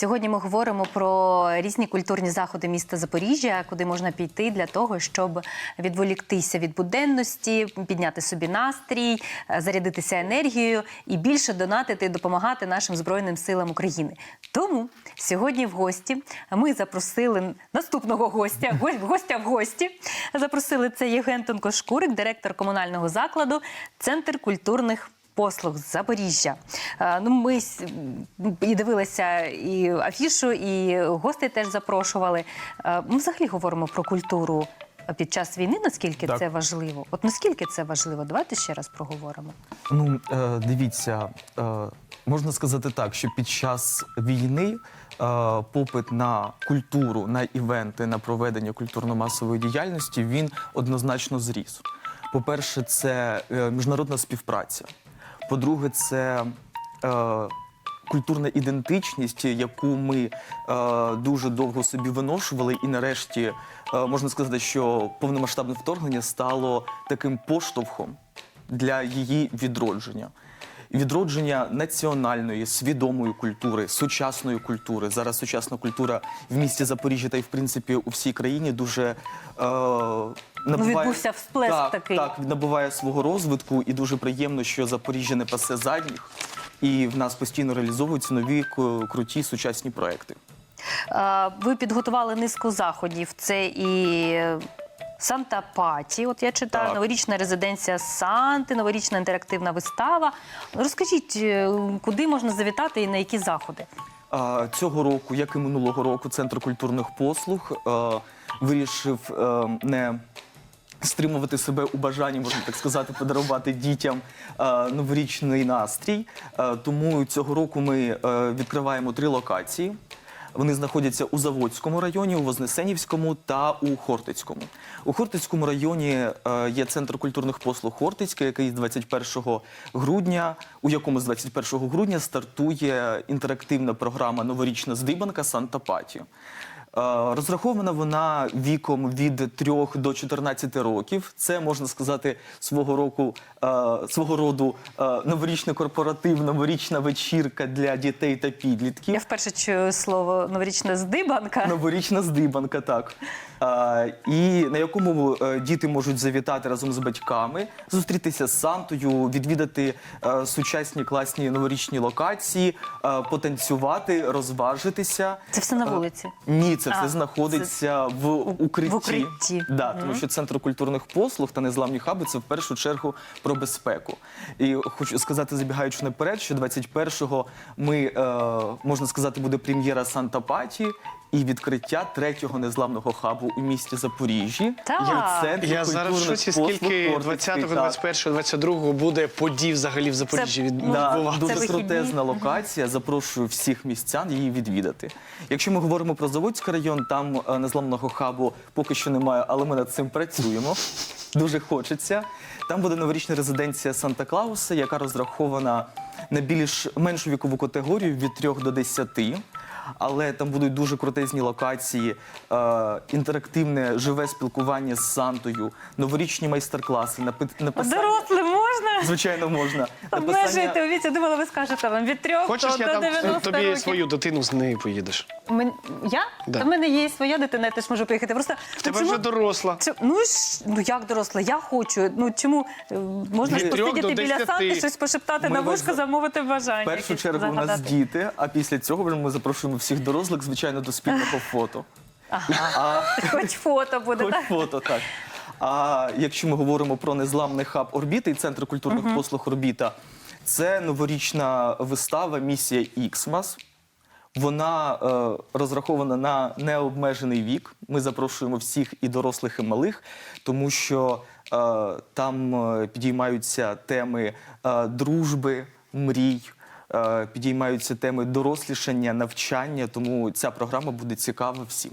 Сьогодні ми говоримо про різні культурні заходи міста Запоріжжя, куди можна піти для того, щоб відволіктися від буденності, підняти собі настрій, е, зарядитися енергією і більше донатити і допомагати нашим збройним силам України. Тому сьогодні в гості ми запросили наступного гостя, го- гостя в гості. Запросили це Євген Тонкошкурик, директор комунального закладу, центр культурних послуг з Запоріжжя. Е, Ну, ми і дивилися і афішу, і гостей теж запрошували. Е, Ми взагалі говоримо про культуру під час війни. Наскільки Так. це важливо? От наскільки це важливо? Давайте ще раз проговоримо. Ну, е, дивіться, е, можна сказати так, що під час війни е, попит на культуру, на івенти, на проведення культурно-масової діяльності він однозначно зріс. По-перше, це е, міжнародна співпраця. По-друге, це е, культурна ідентичність, яку ми е, дуже довго собі виношували, і нарешті е, можна сказати, що повномасштабне вторгнення стало таким поштовхом для її відродження. Відродження національної свідомої культури, сучасної культури. Зараз сучасна культура в місті Запоріжжя та й в принципі у всій країні дуже е, набуває... відбувся всплеск так, такий. Так, набуває свого розвитку, і дуже приємно, що Запоріжжя не пасе задніх, і в нас постійно реалізовуються нові круті сучасні проекти. Ви підготували низку заходів. Це і Санта Паті. От я читаю Так. новорічна резиденція Санти, новорічна інтерактивна вистава. Розкажіть, е, куди можна завітати і на які заходи? Цього року, як і минулого року, Центр культурних послуг е, вирішив е, не стримувати себе у бажанні, можна так сказати, подарувати дітям е, новорічний настрій. Е, тому цього року ми е, відкриваємо три локації. Вони знаходяться у Заводському районі, у Вознесенівському та у Хортицькому. У Хортицькому районі є центр культурних послуг Хортицьке, який з 21 грудня, у якому з 21 грудня стартує інтерактивна програма Новорічна здибанка Санта Паті. Е, Розрахована вона віком від 3 до 14 років. Це можна сказати свого року, е, свого роду е, новорічний корпоратив, новорічна вечірка для дітей та підлітків. Я вперше чую слово новорічна здибанка. Новорічна здибанка, так. І на якому діти можуть завітати разом з батьками, зустрітися з Сантою, відвідати сучасні класні новорічні локації, потанцювати, розважитися. Це все на вулиці. Ні, це все А, знаходиться в укритті. в укритті. Да, тому що центр культурних послуг та незламні хаби це в першу чергу про безпеку. І хочу сказати, забігаючи наперед, що 21-го ми е, можна сказати, буде прем'єра Санта Паті. І відкриття третього незламного хабу у місті Запоріжжі. Так. Є центр Я зараз в культурних шоці, послуг скільки Хортицький, 20-го, так. 21-го, 22-го буде подій взагалі в Запоріжжі від Да, відбуватися. дуже вихідні. крутезна локація. Запрошую всіх містян її відвідати. Якщо ми говоримо про Заводський район, там е, незламного хабу поки що немає, але ми над цим працюємо. Дуже хочеться. Там буде новорічна резиденція Санта Клауса, яка розрахована на більш меншу вікову категорію від 3 до 10. Але там будуть дуже крутезні локації, е, інтерактивне живе спілкування з Сантою, новорічні майстер-класи, напи- написання. Звичайно, можна. У віці. Думала, ви скажете вам від трьох Хочеш, до, я там 90 тобі років. свою дитину з нею поїдеш. Мен... Я? Да. Та в мене є і своя дитина, я теж можу поїхати. Просто В тебе вже доросла. Чо- Ну, ж, ну як доросла, я хочу. Ну чому е, можна ж Від трьох посидіти до біля десяти. санти, щось пошептати Ми на вас вушко, за- замовити бажання. В першу якесь чергу у нас загадати. діти, а після цього вже ми запрошуємо всіх дорослих, звичайно, до спільного фото. А Хоч фото буде, хоч так? фото, так. А якщо ми говоримо про незламний хаб орбіти і центр культурних послуг орбіта, це новорічна вистава Місія Іксмас. Вона е, розрахована на необмежений вік. Ми запрошуємо всіх і дорослих, і малих, тому що е, там е, підіймаються теми е, дружби, мрій, е, підіймаються теми дорослішання, навчання. Тому ця програма буде цікава всім.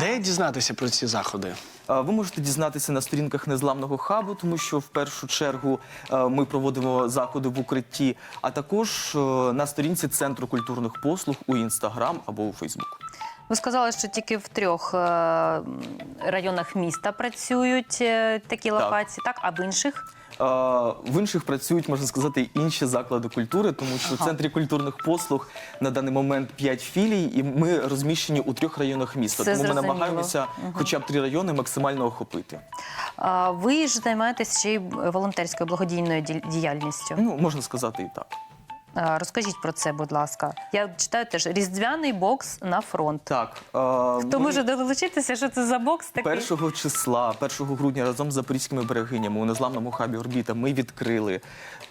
Де дізнатися про ці заходи? Ви можете дізнатися на сторінках незламного хабу, тому що в першу чергу ми проводимо заходи в укритті, а також е, на сторінці Центру культурних послуг у інстаграм або у Фейсбук. Ви сказали, що тільки в трьох е, районах міста працюють е, такі локації, так? А в інших? В інших працюють, можна сказати, інші заклади культури, тому що в центрі культурних послуг на даний момент 5 філій, і ми розміщені у трьох районах міста. Це тому ми зрозуміло. намагаємося хоча б три райони максимально охопити. А, Ви ж займаєтесь ще й волонтерською благодійною ді- діяльністю. Ну, можна сказати і так. Розкажіть про це, будь ласка. Я читаю теж різдвяний бокс на фронт. Так, е, Хто ми- може долучитися? Що це за бокс такий? Першого числа, 1 грудня, разом з запорізькими берегинями у незламному хабі Орбіта ми відкрили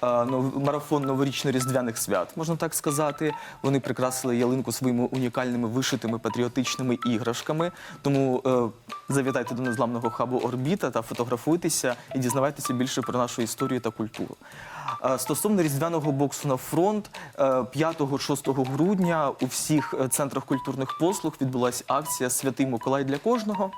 е, марафон новорічно-різдвяних свят, можна так сказати. Вони прикрасили ялинку своїми унікальними вишитими патріотичними іграшками. Тому е, завітайте до незламного хабу Орбіта та фотографуйтеся і дізнавайтеся більше про нашу історію та культуру. Е, Стосовно різдвяного боксу на фронт, е, 5-6 грудня у всіх е, центрах культурних послуг відбулася акція Святий Миколай для кожного.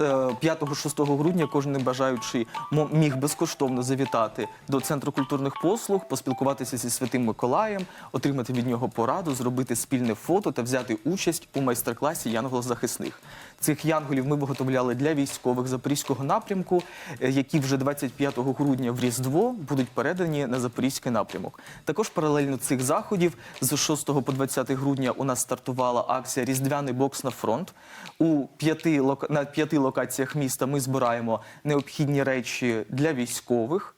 Е, 5-6 грудня кожен бажаючий міг безкоштовно завітати до центру культурних послуг, поспілкуватися зі святим Миколаєм, отримати від нього пораду, зробити спільне фото та взяти участь у майстер-класі янголо-захисних. Цих янголів ми виготовляли для військових запорізького напрямку, е, які вже 25 грудня в Різдво будуть передані на запорізький напрямок. Також паралельно цих заходів з 6 по 20 грудня у нас стартувала акція Різдвяний бокс на фронт. У п'яти на п'яти локаціях міста ми збираємо необхідні речі для військових,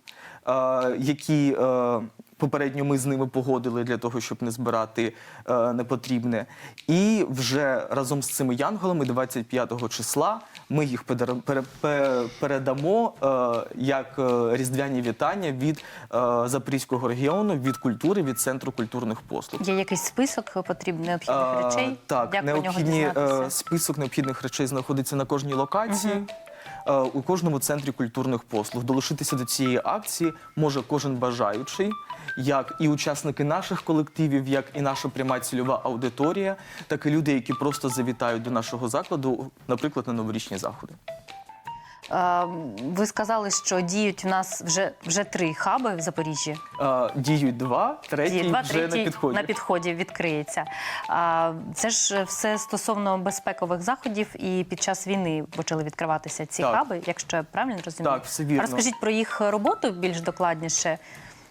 е, які е, попередньо ми з ними погодили для того, щоб не збирати е, непотрібне. І вже разом з цими янголами 25 числа ми їх передамо е, як е, різдвяні вітання від е, Запорізького регіону, від культури, від центру культурних послуг. Є якийсь список потрібних необхідних речей? Так, Як нього необхідні е, список необхідних речей знаходиться на кожній локації. е, У кожному центрі культурних послуг долучитися до цієї акції може кожен бажаючий, як і учасники наших колективів, як і наша пряма цільова аудиторія, так і люди, які просто завітають до нашого закладу, наприклад, на новорічні заходи. Е, Ви сказали, що діють у нас вже, вже три хаби в Запоріжжі. Е, Діють два, третій Діє два, вже третій на підході. на підході відкриється. Це ж все стосовно безпекових заходів, і під час війни почали відкриватися ці Так. хаби, якщо я правильно розумію. Так, все вірно. Розкажіть про їх роботу більш докладніше.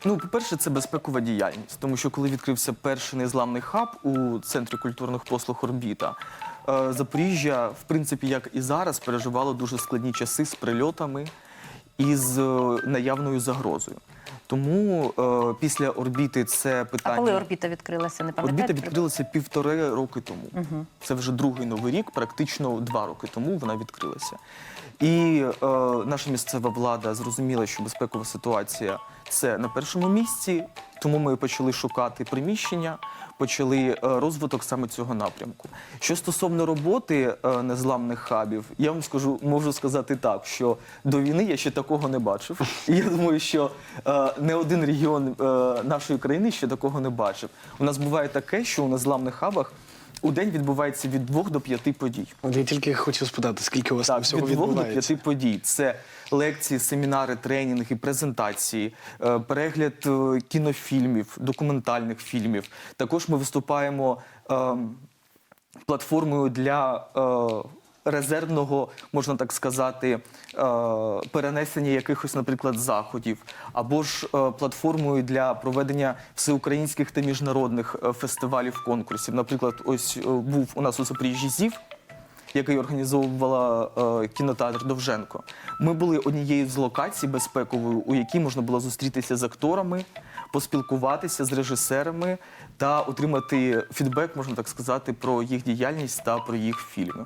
Ну, по-перше, це безпекова діяльність, тому що коли відкрився перший незламний хаб у центрі культурних послуг Орбіта, е, Запоріжжя, в принципі, як і зараз, переживало дуже складні часи з прильотами і з е, наявною загрозою. Тому е, після орбіти це питання. А коли орбіта відкрилася, не пам'ятаєте? Орбіта відкрилася півтори роки тому. Це вже другий новий рік, практично два роки тому вона відкрилася. І е, наша місцева влада зрозуміла, що безпекова ситуація це на першому місці, тому ми почали шукати приміщення, почали е, розвиток саме цього напрямку. Що стосовно роботи е, незламних хабів, я вам скажу, можу сказати так, що до війни я ще такого не бачив. І я думаю, що е, не один регіон е, нашої країни ще такого не бачив. У нас буває таке, що у незламних хабах у день відбувається від двох до п'яти подій. От я тільки хотів спитати, скільки у вас там Так, всього від двох до відбувається? п'яти подій. Це лекції, семінари, тренінги, презентації, е, перегляд е, кінофільмів, документальних фільмів. Також ми виступаємо ем, платформою для. е, Резервного, можна так сказати, е, перенесення якихось, наприклад, заходів, або ж е, платформою для проведення всеукраїнських та міжнародних е, фестивалів конкурсів. Наприклад, ось був у нас у Запоріжжі ЗІВ, який організовувала кінотеатр Довженко. Ми були однією з локацій безпековою, у якій можна було зустрітися з акторами, поспілкуватися з режисерами та отримати фідбек, можна так сказати, про їх діяльність та про їх фільми.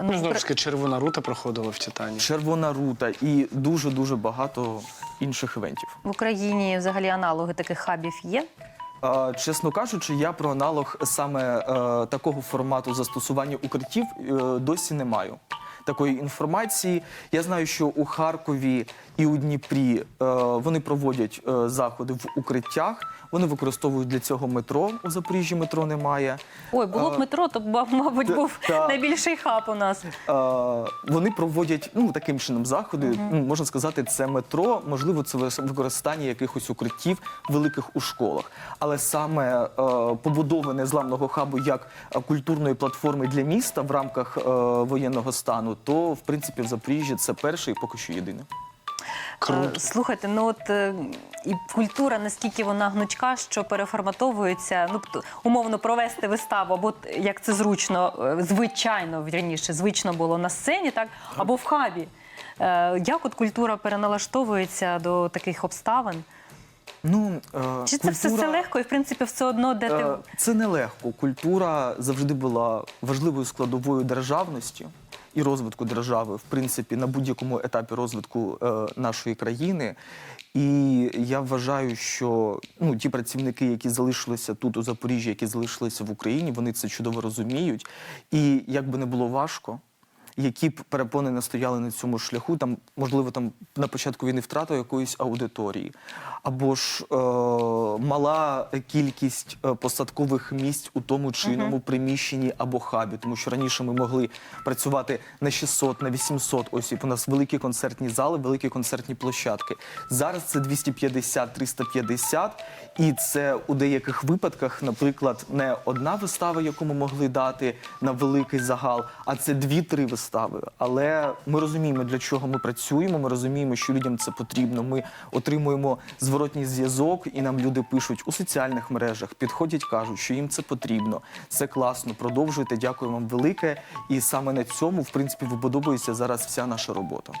Ну, Знову ж таки, червона рута проходила в Титані. Червона рута і дуже дуже багато інших івентів. в Україні взагалі аналоги таких хабів є. Е, Чесно кажучи, я про аналог саме е, такого формату застосування укриттів е, досі не маю. Такої інформації. Я знаю, що у Харкові і у Дніпрі е, вони проводять е, заходи в укриттях. Вони використовують для цього метро. У Запоріжжі метро немає. Ой, було б Е, метро, то мабуть, був та. найбільший хаб у нас. Вони проводять ну таким чином заходи. Ну, можна сказати, це метро, можливо, це використання якихось укриттів великих у школах. Але саме е, побудови незламного хабу як культурної платформи для міста в рамках воєнного стану, то в принципі в Запоріжжі це перше і поки що єдине. Круто. Е, Слухайте, ну от е, і культура, наскільки вона гнучка, що переформатовується, ну умовно провести виставу, або як це зручно, е, звичайно, вірніше, звично було на сцені, так, або в хабі. Як от культура переналаштовується до таких обставин? Ну, е, Чи це все, все легко і в принципі все одно, де ти Це нелегко. Культура завжди була важливою складовою державності і розвитку держави, в принципі, на будь-якому етапі розвитку е, нашої країни. І я вважаю, що ну, ті працівники, які залишилися тут у Запоріжжі, які залишилися в Україні, вони це чудово розуміють. І як би не було важко, які б перепони не стояли на цьому шляху, там, можливо, там на початку війни втрата якоїсь аудиторії, або ж е, мала кількість е, посадкових місць у тому чи іному приміщенні або хабі, тому що раніше ми могли працювати на 600, на 800 осіб. У нас великі концертні зали, великі концертні площадки. Зараз це 250, 350, і це у деяких випадках, наприклад, не одна вистава, яку ми могли дати на великий загал, а це дві-три вистави. Але ми розуміємо, для чого ми працюємо. Ми розуміємо, що людям це потрібно. Ми отримуємо зворотній зв'язок, і нам люди пишуть у соціальних мережах, підходять, кажуть, що їм це потрібно. Це класно. Продовжуйте. Дякую вам велике. І саме на цьому, в принципі, вибудовується зараз вся наша робота.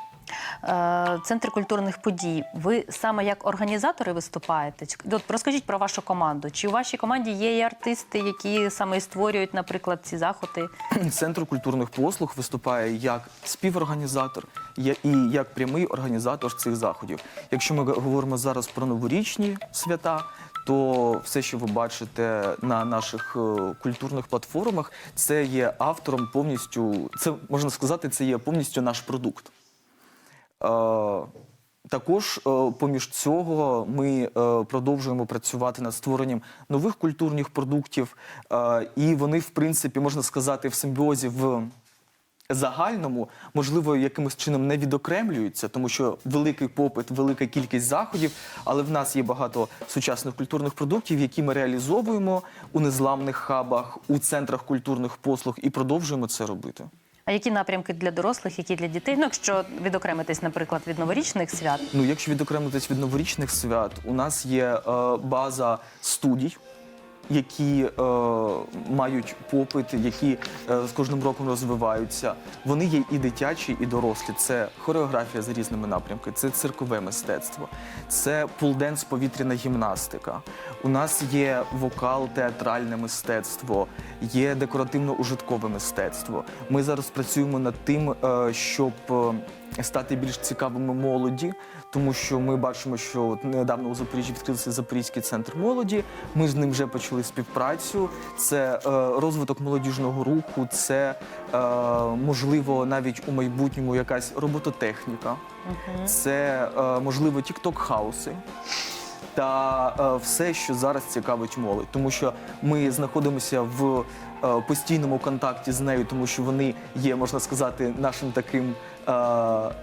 Е, Центр культурних подій. Ви саме як організатори виступаєте? От розкажіть про вашу команду. Чи у вашій команді є і артисти, які саме і створюють, наприклад, ці заходи? Центр культурних послуг виступає як співорганізатор і як прямий організатор цих заходів. Якщо ми говоримо зараз про новорічні свята, то все, що ви бачите на наших е, культурних платформах, це є автором повністю. Це можна сказати, це є повністю наш продукт. Е, Також е, поміж цього ми е, продовжуємо працювати над створенням нових культурних продуктів, і вони, в принципі, можна сказати, в симбіозі в загальному, можливо, якимось чином не відокремлюються, тому що великий попит, велика кількість заходів, але в нас є багато сучасних культурних продуктів, які ми реалізовуємо у незламних хабах, у центрах культурних послуг і продовжуємо це робити. А які напрямки для дорослих, які для дітей? Ну, якщо відокремитись, наприклад, від новорічних свят, Ну, якщо відокремитись від новорічних свят, у нас є е, база студій, які е, мають попит, які е, з кожним роком розвиваються. Вони є і дитячі, і дорослі. Це хореографія з різними напрямками, це циркове мистецтво, це пулденс, повітряна гімнастика. У нас є вокал, театральне мистецтво, є декоративно-ужиткове мистецтво. Ми зараз працюємо над тим, е, щоб е, стати більш цікавими молоді, тому що ми бачимо, що недавно у Запоріжжі відкрився Запорізький центр молоді. Ми з ним вже почали співпрацю. Це е, розвиток молодіжного руху, це е, можливо навіть у майбутньому якась робототехніка, це е, можливо тікток-хауси. Та е, все, що зараз цікавить молодь, тому що ми знаходимося в е, постійному контакті з нею, тому що вони є, можна сказати, нашим таким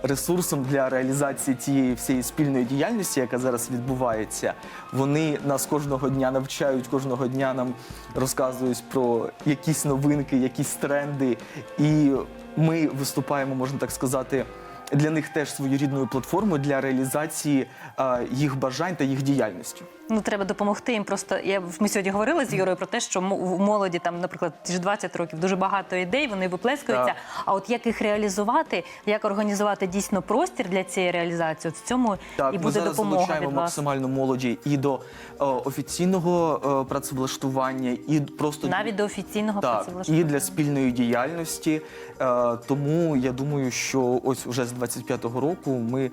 ресурсом для реалізації тієї всієї спільної діяльності, яка зараз відбувається. Вони нас кожного дня навчають, кожного дня нам розказують про якісь новинки, якісь тренди, і ми виступаємо, можна так сказати для них теж своєрідною платформою для реалізації е, їх бажань та їх діяльності. Ну треба допомогти їм. Просто я ми сьогодні говорили з Юрою про те, що в молоді там, наприклад, ті ж 20 років дуже багато ідей, вони виплескуються. Так. А от як їх реалізувати, як організувати дійсно простір для цієї реалізації? От в цьому Так, і ми буде зараз допомога від вас. максимально молоді і до е, офіційного е, працевлаштування, і просто Навіть до офіційного так, працевлаштування. і для спільної діяльності. Е, тому я думаю, що ось уже з 25-го року ми е,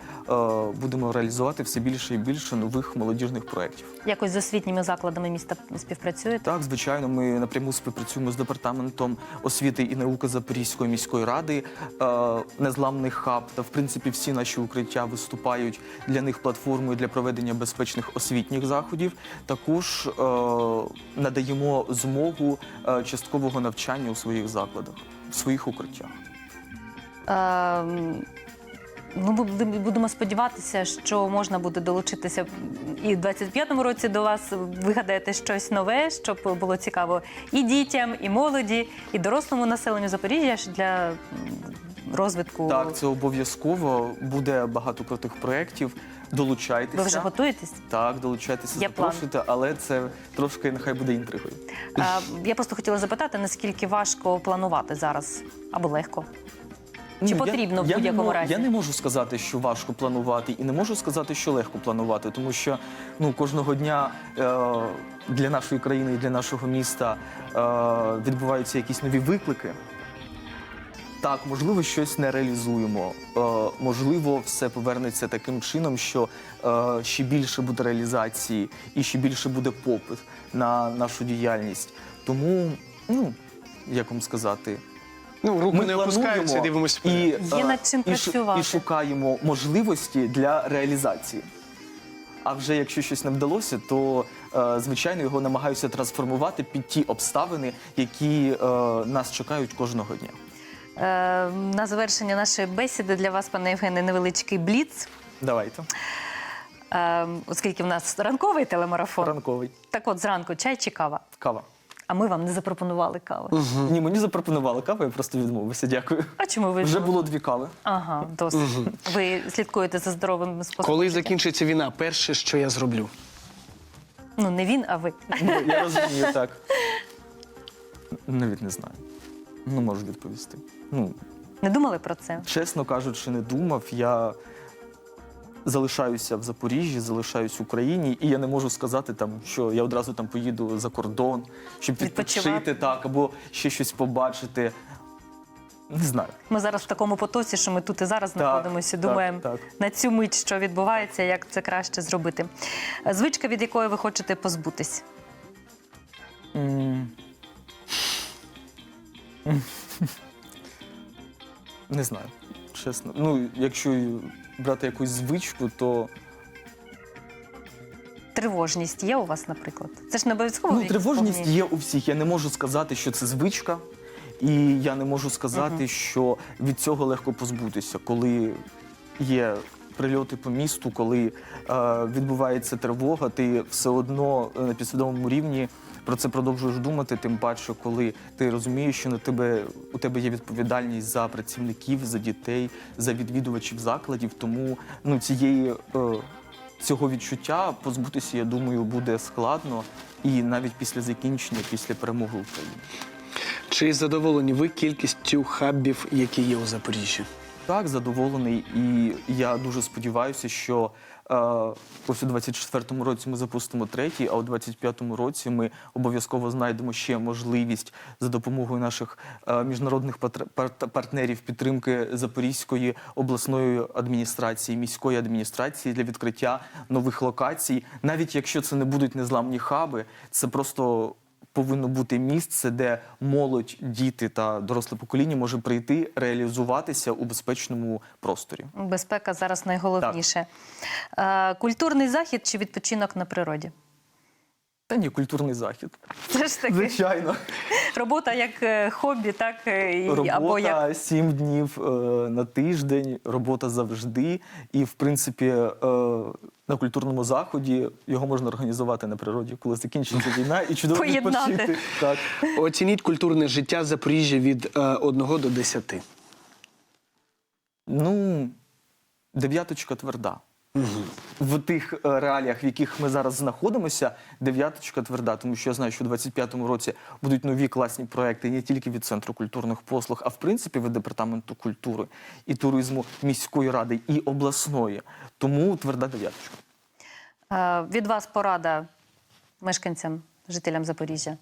будемо реалізувати все більше і більше нових молодіжних проєктів. Якось з освітніми закладами міста співпрацюєте? Так, звичайно, ми напряму співпрацюємо з департаментом освіти і науки Запорізької міської ради. Е, Незламний хаб та в принципі всі наші укриття виступають для них платформою для проведення безпечних освітніх заходів. Також е, надаємо змогу е, часткового навчання у своїх закладах, в своїх укриттях. Ем, Ну, бу- будемо сподіватися, що можна буде долучитися і в 25-му році до вас вигадаєте щось нове, щоб було цікаво і дітям, і молоді, і дорослому населенню Запоріжжя для розвитку. Так, це обов'язково буде багато крутих проєктів. Долучайтеся. Ви вже готуєтесь? Так, долучайтеся, Є план. запрошуйте, але це трошки нехай буде інтригою. А, я просто хотіла запитати, наскільки важко планувати зараз або легко? Чи Ну, потрібно в будь-якому разі? Я не можу сказати, що важко планувати, і не можу сказати, що легко планувати, тому що ну, кожного дня е, для нашої країни і для нашого міста е, відбуваються якісь нові виклики. Так, можливо, щось не реалізуємо. Е, можливо, все повернеться таким чином, що е, ще більше буде реалізації і ще більше буде попит на нашу діяльність. Тому, ну, як вам сказати, Ну, руки не опускаються і дивимося вперед. і, Є е, над чим і, шу- працювати. і шукаємо можливості для реалізації. А вже якщо щось не вдалося, то е, звичайно його намагаюся трансформувати під ті обставини, які е, нас чекають кожного дня. Е, на завершення нашої бесіди для вас, пане Євгене, невеличкий бліц. Давайте. Е, оскільки в нас ранковий телемарафон. Ранковий. Так от, зранку чай чи кава? Кава. А ми вам не запропонували кави. Ні, мені запропонували каву, я просто відмовився. Дякую. А чому ви Вже було дві кави. Ага, досить. Ви слідкуєте за здоровим способом. Коли життя? закінчиться війна, перше, що я зроблю. Ну, не він, а ви. Ну, я розумію, так. Навіть не знаю. Ну, можу відповісти. Ну, Не думали про це? чесно кажучи, не думав. Я залишаюся в Запоріжжі, залишаюсь в Україні, і я не можу сказати, там, що я одразу там поїду за кордон, щоб відпочити так, або ще щось побачити. Не знаю. Ми зараз в такому потоці, що ми тут і зараз знаходимося, так, думаємо так. на цю мить, що відбувається, як це краще зробити. Е, Звичка, від якої ви хочете позбутись? Не знаю, чесно. Ну, якщо брати якусь звичку, то Тривожність є у вас, наприклад? Це ж не обов'язково. ну, якійсь тривожність повній- є у всіх. Я не можу сказати, що це звичка, і я не можу сказати, що від цього легко позбутися, коли є. Прильоти по місту, коли е, відбувається тривога, ти все одно е, на підсвідомому рівні про це продовжуєш думати. Тим паче, коли ти розумієш, що на тебе у тебе є відповідальність за працівників, за дітей, за відвідувачів закладів. Тому ну цієї е, цього відчуття позбутися, я думаю, буде складно і навіть після закінчення, після перемоги України. Чи задоволені ви кількістю хабів, які є у Запоріжжі? Так, задоволений, і я дуже сподіваюся, що е, ось у 24-му році ми запустимо третій, а у 25-му році ми обов'язково знайдемо ще можливість за допомогою наших е, міжнародних партнерів підтримки Запорізької обласної адміністрації, міської адміністрації для відкриття нових локацій. Навіть якщо це не будуть незламні хаби, це просто повинно бути місце, де молодь, діти та доросле покоління може прийти, реалізуватися у безпечному просторі. Безпека зараз найголовніше. Так. Культурний захід чи відпочинок на природі? Та ні, культурний захід. Це ж таки Звичайно, робота як е, хобі, так е, і- робота або як сім днів е, на тиждень, робота завжди. І, в принципі, е, на культурному заході його можна організувати на природі, коли закінчиться війна, і чудово Поєднати. відпочити. Так. Оцініть культурне життя Запоріжжя від 1 до 10. Ну, дев'яточка тверда. В тих е, реаліях, в яких ми зараз знаходимося, дев'яточка тверда, тому що я знаю, що у 25-му році будуть нові класні проекти не тільки від центру культурних послуг, а в принципі від департаменту культури і туризму міської ради і обласної. Тому тверда дев'яточка. Е, від вас порада мешканцям, жителям Запоріжжя.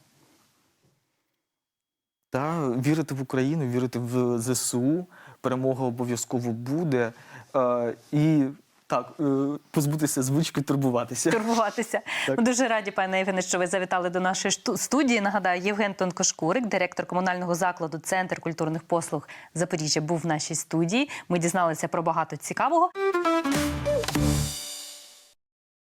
Та вірити в Україну, вірити в ЗСУ. Перемога обов'язково буде. Е, і так, е, позбутися звички турбуватися. турбуватися. Так. Ми дуже раді, пане Євгене, що ви завітали до нашої студії. Нагадаю, Євген Тонкошкурик, директор комунального закладу Центр культурних послуг Запоріжжя, був в нашій студії. Ми дізналися про багато цікавого.